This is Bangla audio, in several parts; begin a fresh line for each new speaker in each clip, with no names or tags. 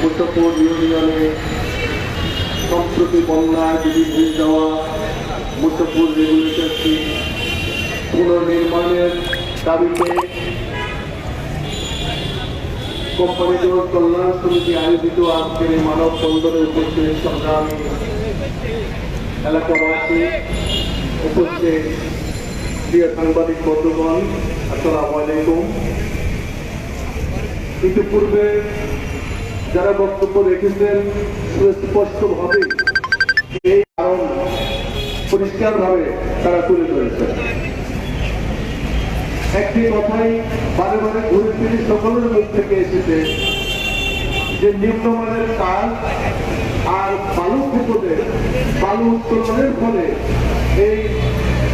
মুস্তফর ইউনিয়নে সম্প্রতি বন্যায় বিলীন হয়ে যাওয়া মুস্তফর রেগুলেটরটি পুনর্নির্মাণের দাবিতে কোম্পানিগুলোর কল্যাণ সমিতি আয়োজিত আজকের মানব বন্দরে উপস্থিত সংগ্রামী এলাকাবাসী, উপস্থিত প্রিয় সাংবাদিক বন্ধুগণ, আসসালামু আলাইকুম। ইতিপূর্বে যারা বক্তব্য রেখেছেন সুস্পষ্টভাবে এই কারণ পরিষ্কারভাবে তারা তুলে ধরেছেন। একটি কথাই বারে বারে ঘুরে ফিরে সকলের মুখ থেকে এসেছে যে নিম্নমানের কাজ আর বালু পুকুরের বালু উত্তোলনের ফলে এই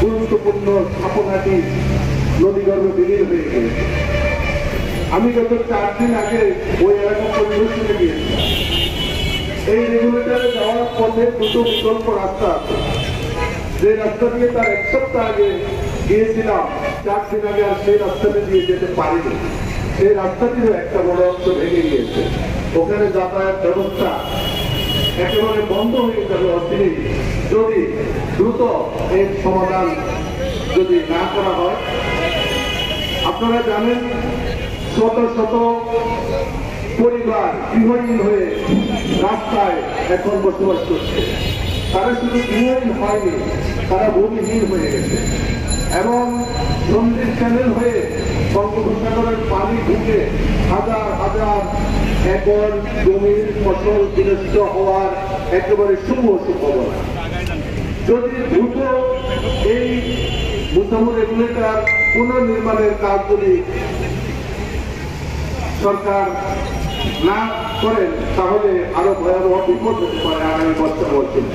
গুরুত্বপূর্ণ স্থাপনাটি নদীগর্ভে বিলীন হয়ে গেছে আমি গত চার দিন আগে ওই এলাকা পরিদর্শনে গিয়েছিলাম, এই রেগুলেটরে যাওয়ার পথে দুটো বিকল্প রাস্তা আছে। যে রাস্তা দিয়ে তার এক সপ্তাহ আগে গিয়েছিলাম, চার দিন আগে আর সেই রাস্তাতে দিয়ে যেতে পারিনি। সেই রাস্তাটিরও একটা বড় অংশ ভেঙে গিয়েছে। ওখানে যাতায়াত ব্যবস্থা একেবারে বন্ধ হয়ে যাবে অচিরেই। যদি দ্রুত এর সমাধান যদি না করা হয়, আপনারা জানেন শত শত পরিবার গৃহহীন হয়ে রাস্তায় এখন বসবাস করছে। তারা শুধু গৃহহীন হয়নি, তারা ভূমিহীন হয়ে গেছে। এবং সন্ধির চ্যানেল হয়ে বঙ্গোপসাগরের পানি ঢুকে হাজার হাজার একর জমির ফসল বিনষ্ট হওয়ার একেবারে শুভ সুখবর যদি দ্রুত এই মুসামুর রেগুলেটর পুনর্নির্মাণের কাজ যদি সরকার না করেন, তাহলে আরও ভয়াবহ বিপদ হতে পারে আগামী বছর বলছেন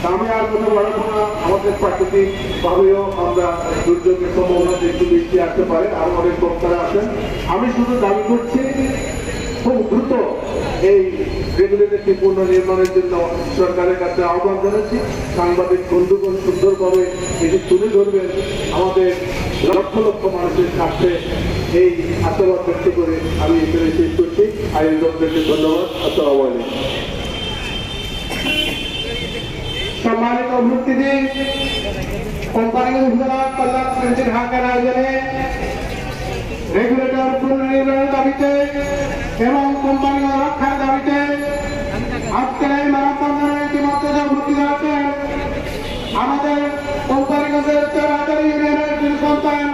তা আমি আর কোনো বলব না, আমাদের প্রাকৃতিক ভাবেও আমরা দুর্যোগের সম্ভাবনা একটু বেশি আসতে পারে, আর অনেক বক্তারা আছেন আমি শুধু দাবি করছি, খুব দ্রুত এই রেগুলেটরটি পুনর্নির্মাণের জন্য সরকারের কাছে আহ্বান জানাচ্ছি। সাংবাদিক বন্ধুগণ সুন্দরভাবে এটি তুলে ধরবেন। আমাদের লক্ষ লক্ষ মানুষের স্বার্থে এই আশাবাদ ব্যক্ত করে আমি এখানে শেষ করছি। আয়োজকদেরকে ধন্যবাদ। আসসালাম আলাইকুম।
সম্মানিত আয়োজনে রেগুলেটর পুনর্নির্মাণের দাবিতে এবং কোম্পানি রক্ষার দাবিতে আজকের এই মানববন্ধনে ইতিমধ্যে যে ভর্তি জানাচ্ছেন আমাদের কোম্পানিগঞ্জের চার হাজার ইউনিয়নের দুই সন্তান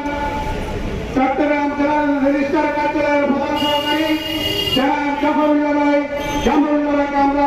চট্টগ্রাম জেলার রেজিস্ট্রার কার্যালয়ের প্রধান সহকারী জেলা জাফরুল্লাহ রায় জাফরুল্লাহ রায়কে আমরা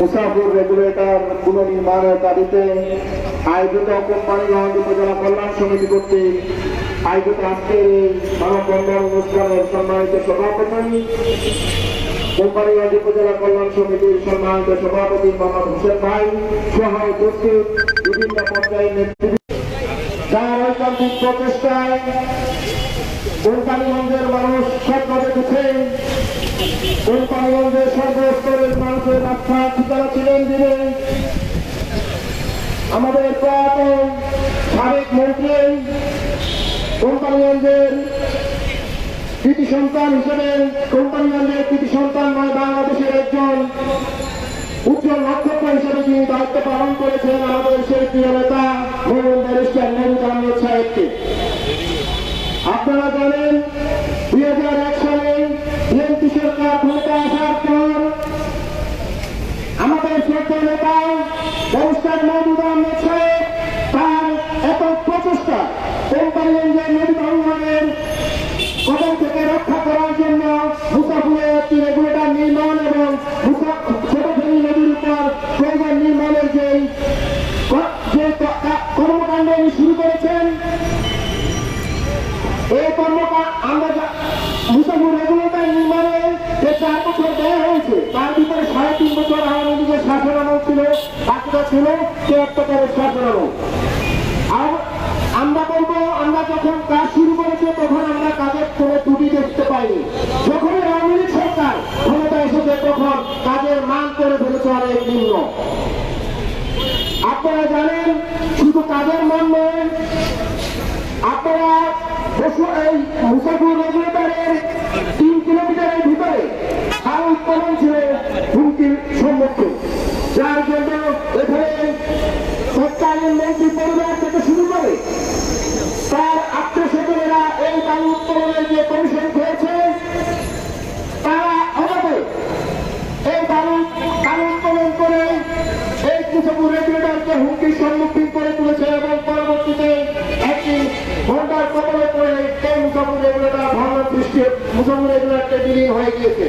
মুসাফির রেগুলেটর পুনর্নির্মাণের দাবিতে আয়োজিত কোম্পানিগঞ্জ উপজেলা কল্যাণ সমিতি কর্তৃক আয়োজিত আজকের মানববন্ধন অনুষ্ঠানের সম্মানিত সভাপতি কোম্পানিগঞ্জ উপজেলা কল্যাণ সমিতির সম্মানিত সভাপতি মোহাম্মদ হোসেন ভাই সহ উপস্থিত বিভিন্ন পর্যায়ের নেতৃত্ব যার ঐকান্তিক প্রচেষ্টায় কোম্পানিগঞ্জের মানুষ স্বপ্ন দেখেছে কোম্পানিগঞ্জের সর্বস্তরের মানুষের আস্থা ছিলেন দিনে আমাদের প্রয়াত সাবেক মন্ত্রী কোম্পানিগঞ্জের কৃতি সন্তান হিসেবে কোম্পানিগঞ্জের কৃতি সন্তান নয় বাংলাদেশের একজন উজ্জ্বল নক্ষত্র হিসেবে তিনি দায়িত্ব পালন করেছেন, আমাদের সেই প্রিয় নেতা মরুন ব্যারিস্টার মমতা আহমেদ সাহেবকে আপনারা জানেন দুই হাজার এক সালে বিএনপি সরকার ক্ষমতা আসার পর আমাদের শ্রদ্ধা নেতা ব্যারিস্টার মহমুদ আহমেদ তার এত প্রচেষ্টা কোম্পানিগঞ্জের নদী ভাঙনের কদম থেকে রক্ষা করার জন্য রেগুলেটর নির্মাণ এবং আমরা মুসাফুর রেগুলেটর নির্মাণে চার বছর ব্যয় হয়েছে। তার ভিতরে সাড়ে তিন বছর আওয়ামী লীগের
ছিল, বাকিটা ছিল কেয়ারটেকারের সরবরাহ আর আমরা বলব, আমরা যখন কাজ শুরু করেছি, তখন আমরা কাজের কোনো ত্রুটি দেখতে পাইনি। যখন আওয়ামী লীগ সরকার ক্ষমতা এসেছে, তখন কাজের মান করে ফেলেছে অনেক নিম্ন। আপনারা জানেন, শুধু কাজের মান নয় আপনারা এই মুসাফুর রেগুলেটরের তিন কিলোমিটারের ভিতরে সার উৎপাদন ছিল হুমকির সম্মুখীন। যার জন্য এখানে তৎকালীন মন্ত্রী পরিবার থেকে শুরু করে তার আত্মস্বজনেরা এই বায়ু উত্তোলনের যে কমিশন খেয়েছে, তারা অভাবে এই একটা ভগ্ন সৃষ্টি মুসাফুর বিলীন হয়ে গিয়েছে।